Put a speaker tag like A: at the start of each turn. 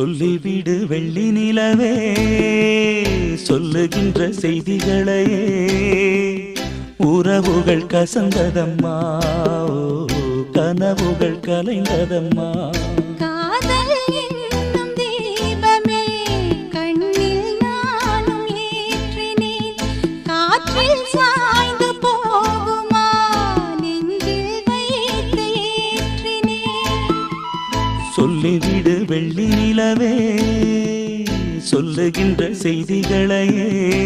A: சொல்லிவிடு வெள்ளி நிலவே சொல்லுகின்ற செய்திகளையே. உறவுகள் கசந்ததம்மா கனவுகள் கலைந்ததம்மா.
B: காதல் காற்றில் சா
A: சொல்லிவிடு வெள்ளி நிலவே சொல்லுகின்ற செய்திகளையே.